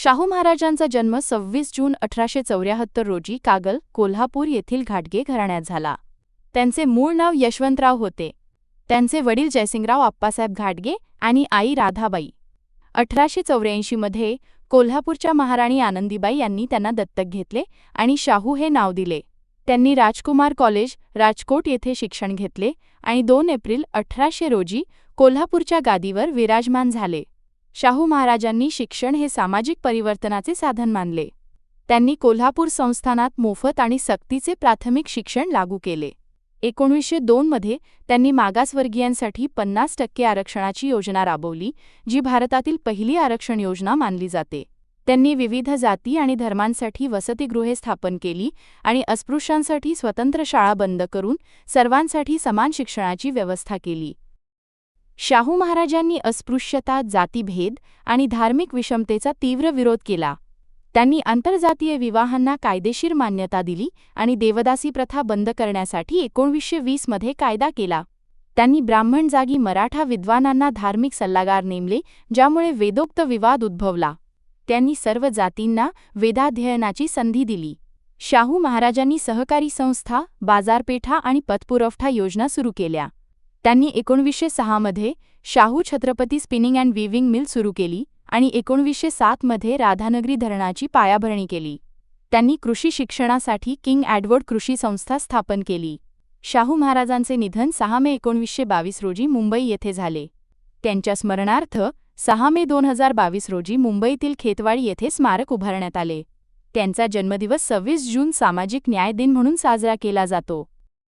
शाहू महाराजांचा जन्म सव्वीस जून अठराशे चौऱ्याहत्तर रोजी कागल कोल्हापूर येथील घाटगे घराण्यात झाला. त्यांचे मूळ नाव यशवंतराव होते. त्यांचे वडील जयसिंगराव आप्पासाहेब घाटगे आणि आई राधाबाई. अठराशे चौऱ्याऐंशीमध्ये कोल्हापूरच्या महाराणी आनंदीबाई यांनी त्यांना दत्तक घेतले आणि शाहू हे नाव दिले. त्यांनी राजकुमार कॉलेज राजकोट येथे शिक्षण घेतले आणि दोन एप्रिल अठराशे रोजी कोल्हापूरच्या गादीवर विराजमान झाले. शाहू महाराजांनी शिक्षण हे सामाजिक परिवर्तनाचे साधन मानले. त्यांनी कोल्हापूर संस्थानात मोफत आणि सक्तीचे प्राथमिक शिक्षण लागू केले. एकोणीसशे दोनमध्ये त्यांनी मागासवर्गीयांसाठी पन्नास टक्के आरक्षणाची योजना राबवली जी भारतातील पहिली आरक्षण योजना मानली जाते. त्यांनी विविध जाती आणि धर्मांसाठी वसतिगृहे स्थापन केली आणि अस्पृश्यांसाठी स्वतंत्र शाळा बंद करून सर्वांसाठी समान शिक्षणाची व्यवस्था केली. शाहू महाराजांनी अस्पृश्यता जातीभेद आणि धार्मिक विषमतेचा तीव्र विरोध केला. त्यांनी आंतरजातीय विवाहांना कायदेशीर मान्यता दिली आणि देवदासी प्रथा बंद करण्यासाठी एकोणवीसशे वीसमध्ये कायदा केला. त्यांनी ब्राह्मण जागी मराठा विद्वानांना धार्मिक सल्लागार नेमले ज्यामुळे वेदोक्त विवाद उद्भवला. त्यांनी सर्व जातींना वेदाध्ययनाची संधी दिली. शाहू महाराजांनी सहकारी संस्था बाजारपेठा आणि पतपुरवठा योजना सुरू केल्या. त्यांनी एकोणवीसशे सहामध्ये Shahu Chhatrapati spinning and weaving mill सुरू केली आणि एकोणवीसशे सातमध्ये राधानगरी धरणाची पायाभरणी केली. त्यांनी कृषी शिक्षणासाठी किंग ॲडवर्ड कृषी संस्था स्थापन केली. शाहू महाराजांचे निधन सहा मे एकोणवीसशे बावीस रोजी मुंबई येथे झाले. त्यांच्या स्मरणार्थ सहा मे दोन हजार बावीस रोजी मुंबईतील खेतवाडी येथे स्मारक उभारण्यात आले. त्यांचा जन्मदिवस सव्वीस जून सामाजिक न्याय दिन म्हणून साजरा केला जातो.